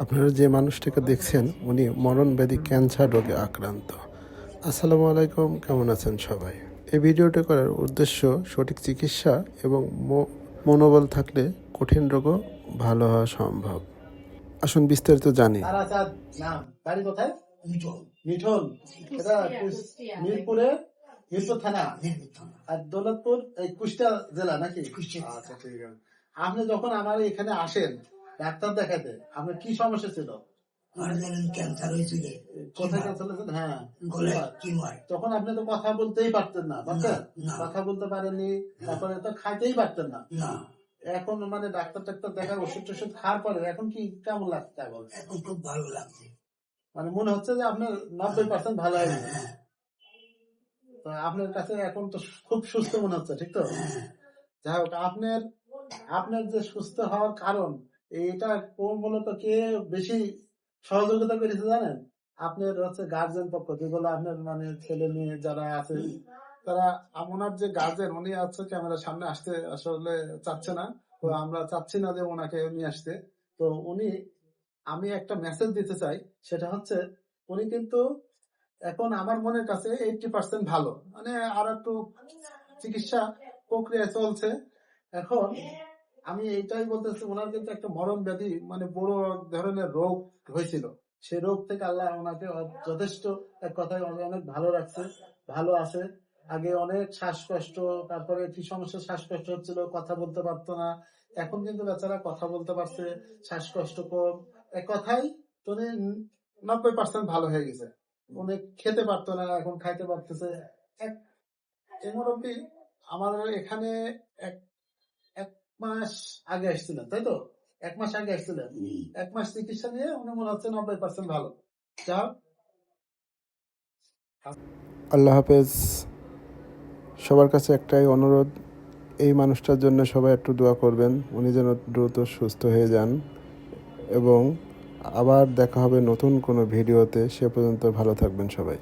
আপনারা যে মানুষটাকে দেখছেন, উনি মরণব্যাধি ক্যান্সার রোগে আক্রান্ত। আসসালামু আলাইকুম, কেমন আছেন সবাই? এই ভিডিওটি করার উদ্দেশ্য সঠিক চিকিৎসা এবং মনোবল থাকলে কঠিন রোগও ভালো হওয়া সম্ভব। আসুন বিস্তারিত জানি। আচ্ছা আপনি যখন আমার এখানে আসেন ডাক্তার দেখাতে আপনার কি সমস্যা ছিল? আমার ধরেন ক্যান্সার হয়েছিল। কোথায় ক্যান্সার হয়েছিল? হ্যাঁ টিউমার। তখন আপনি তো কথা বলতেই পারতেন না কথা বলতে পারেননি তারপরে তো খাইতেই পারতেন না। এখন মানে ডাক্তার টাক্তার দেখা ওষুধ টষুধ খাওয়ার পরে এখন কি কেমন লাগছে এখন? এখন খুব ভালো লাগছে। মানে মনে হচ্ছে যে আপনার নব্বই পার্সেন্ট ভালো হয়ে গেছে। হ্যাঁ তো আপনার কাছে এখন তো খুব সুস্থ মনে হচ্ছে ঠিক তো? হ্যাঁ। যাই হোক আপনার আপনার যে সুস্থ হওয়ার কারণ এটা মূলত কে বেশি সহযোগিতা করেছে জানেন? আপনার হচ্ছে গার্জেন পক্ষ, যেগুলো আপনার মানে ছেলে মেয়ে যারা আছে, তারা ওনার যে গার্জেন উনি আছে ক্যামেরার সামনে আসতে আসলে চাচ্ছে না। তো আমরা চাচ্ছি না যে ওনাকে নিয়ে আসতে। তো উনি, আমি একটা মেসেজ দিতে চাই, সেটা হচ্ছে উনি কিন্তু এখন আমার মনের কাছে এইটটি পার্সেন্ট ভালো। মানে আর একটু চিকিৎসা প্রক্রিয়া চলছে। এখন আমি এইটাই বলতেছি, ওনার কিন্তু একটা মরণ ব্যাধি মানে বড় ধরনের রোগ হয়েছিল। সে রোগ থেকে আল্লাহ ওনাকে যথেষ্ট এক কথায় অনেক ভালো রাখছে, ভালো আছে। আগে অনেক শ্বাসকষ্ট, তারপরে কি সমস্যা? শ্বাসকষ্ট হচ্ছিল, কথা বলতে পারতো না। এখন কিন্তু বেচারা কথা বলতে পারছে, শ্বাসকষ্ট কম। এক কথাই উনি নব্বই পার্সেন্ট ভালো হয়ে গেছে। উনি খেতে পারতো না, এখন খাইতে পারতেছে। এক এই মুরব্বী আমাদের এখানে এক মাস আগে আসছিলেন তাই তো? এক মাস আগে আসছিলেন। এক মাস চিকিৎসা নিয়ে উনি মনে হচ্ছে নব্বই পার্সেন্ট ভালো। যা আল্লাহ হাফেজ। সবার কাছে একটাই অনুরোধ এই মানুষটার জন্য সবাই একটু দোয়া করবেন উনি যেন দ্রুত সুস্থ হয়ে যান এবং আবার দেখা হবে নতুন কোনো ভিডিওতে। সে পর্যন্ত ভালো থাকবেন সবাই।